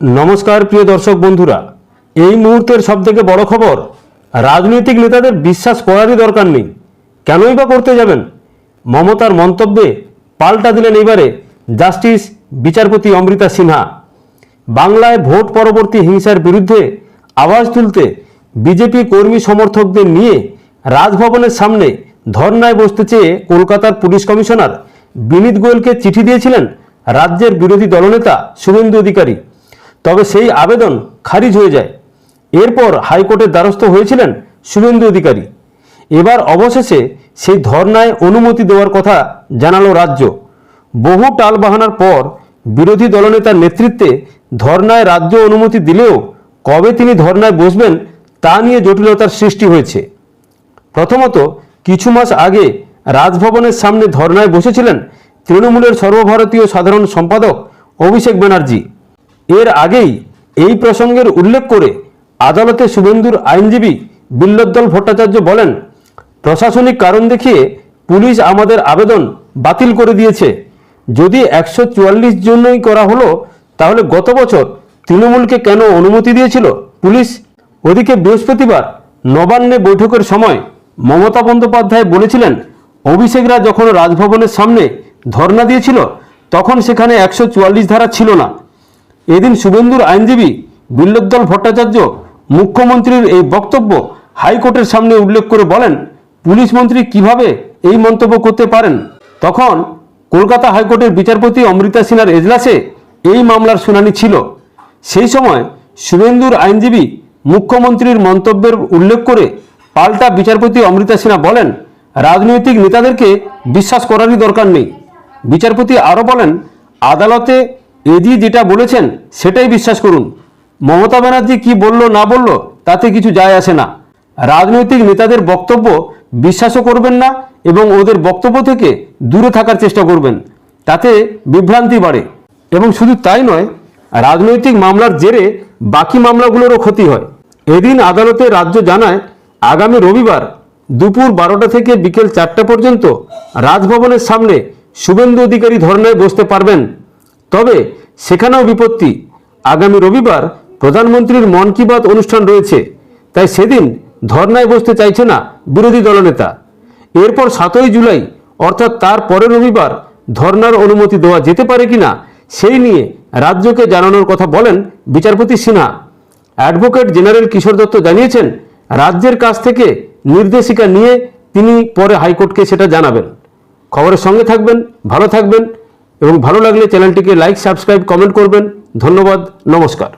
নমস্কার, প্রিয় দর্শক বন্ধুরা। এই মুহূর্তের সবথেকে বড় খবর, রাজনৈতিক নেতাদের বিশ্বাস করারই দরকার নেই। কেনই বা করতে যাবেন? মমতার মন্তব্যে পাল্টা দিলেন এবারে জাস্টিস বিচারপতি অমৃতা সিনহা। বাংলায় ভোট পরবর্তী হিংসার বিরুদ্ধে আওয়াজ তুলতে বিজেপি কর্মী সমর্থকদের নিয়ে রাজভবনের সামনে ধর্নায় বসতে চেয়ে কলকাতার পুলিশ কমিশনার বিনীত গোয়েলকে চিঠি দিয়েছিলেন রাজ্যের বিরোধী দলনেতা শুভেন্দু অধিকারী। তবে সেই আবেদন খারিজ হয়ে যায়। এরপর হাইকোর্টের দ্বারস্থ হয়েছিলেন শুভেন্দু অধিকারী। এবার অবশেষে সেই ধর্নায় অনুমতি দেওয়ার কথা জানালো রাজ্য। বহু টালবাহানার পর বিরোধী দলনেতার নেতৃত্বে ধর্নায় রাজ্য অনুমতি দিলেও কবে তিনি ধর্নায় বসবেন তা নিয়ে জটিলতার সৃষ্টি হয়েছে। প্রথমত, কিছু মাস আগে রাজভবনের সামনে ধর্নায় বসেছিলেন তৃণমূলের সর্বভারতীয় সাধারণ সম্পাদক অভিষেক ব্যানার্জি। আগেই এই প্রসঙ্গের উল্লেখ করে আদালতে শুভেন্দুর আইনজীবী বিল্লোদ্দল ভট্টাচার্য বলেন, প্রশাসনিক কারণ দেখিয়ে পুলিশ আমাদের আবেদন বাতিল করে দিয়েছে। যদি একশো চুয়াল্লিশ জন্যই করা হলো, তাহলে গত বছর তৃণমূলকে কেন অনুমতি দিয়েছিল পুলিশ? ওদিকে বৃহস্পতিবার নবান্নে বৈঠকের সময় মমতা বন্দ্যোপাধ্যায় বলেছিলেন, অভিষেকরা যখন রাজভবনের সামনে ধর্ণা দিয়েছিল, তখন সেখানে একশো চুয়াল্লিশ ধারা ছিল না। এদিন শুভেন্দুর আইনজীবী বিল্লোদ্দল ভট্টাচার্য মুখ্যমন্ত্রীর এই বক্তব্য হাইকোর্টের সামনে উল্লেখ করে বলেন, পুলিশ মন্ত্রী কীভাবে এই মন্তব্য করতে পারেন? তখন কলকাতা হাইকোর্টের বিচারপতি অমৃতা সিনহার এজলাসে এই মামলার শুনানি ছিল। সেই সময় শুভেন্দুর আইনজীবী মুখ্যমন্ত্রীর মন্তব্যের উল্লেখ করে পাল্টা বিচারপতি অমৃতা সিনহা বলেন, রাজনৈতিক নেতাদেরকে বিশ্বাস করারই দরকার নেই। বিচারপতি আরও বলেন, আদালতে এজি যেটা বলেছেন, সেটাই বিশ্বাস করুন। মমতা ব্যানার্জি কি বলল, না বলল, তাতে কিছু যায় আসে না। রাজনৈতিক নেতাদের বক্তব্য বিশ্বাসও করবেন না এবং ওদের বক্তব্য থেকে দূরে থাকার চেষ্টা করবেন। তাতে বিভ্রান্তি বাড়ে। এবং শুধু তাই নয়, রাজনৈতিক মামলার জেরে বাকি মামলাগুলোরও ক্ষতি হয়। এদিন আদালতে রাজ্য জানায়, আগামী রবিবার দুপুর বারোটা থেকে বিকেল চারটা পর্যন্ত রাজভবনের সামনে শুভেন্দু অধিকারী ধর্নায় বসতে পারবেন তবে সেখানেও বিপত্তি। আগামী রবিবার প্রধানমন্ত্রীর মন কি বাত অনুষ্ঠান রয়েছে, তাই সেদিন ধর্নায় বসতে চাইছে না বিরোধী দলনেতা। এরপর সাতই জুলাই, অর্থাৎ তার পরের রবিবার, ধর্নার অনুমতি দেওয়া যেতে পারে কিনা, সেই নিয়ে রাজ্যকে জানানোর কথা বলেন বিচারপতি সিনহা। অ্যাডভোকেট জেনারেল কিশোর দত্ত জানিয়েছেন, রাজ্যের কাছ থেকে নির্দেশিকা নিয়ে তিনি পরে হাইকোর্টকে সেটা জানাবেন। খবরের সঙ্গে থাকবেন, ভালো থাকবেন এবং ভালো লাগলে চ্যানেলটিকে লাইক সাবস্ক্রাইব কমেন্ট করবেন। ধন্যবাদ নমস্কার।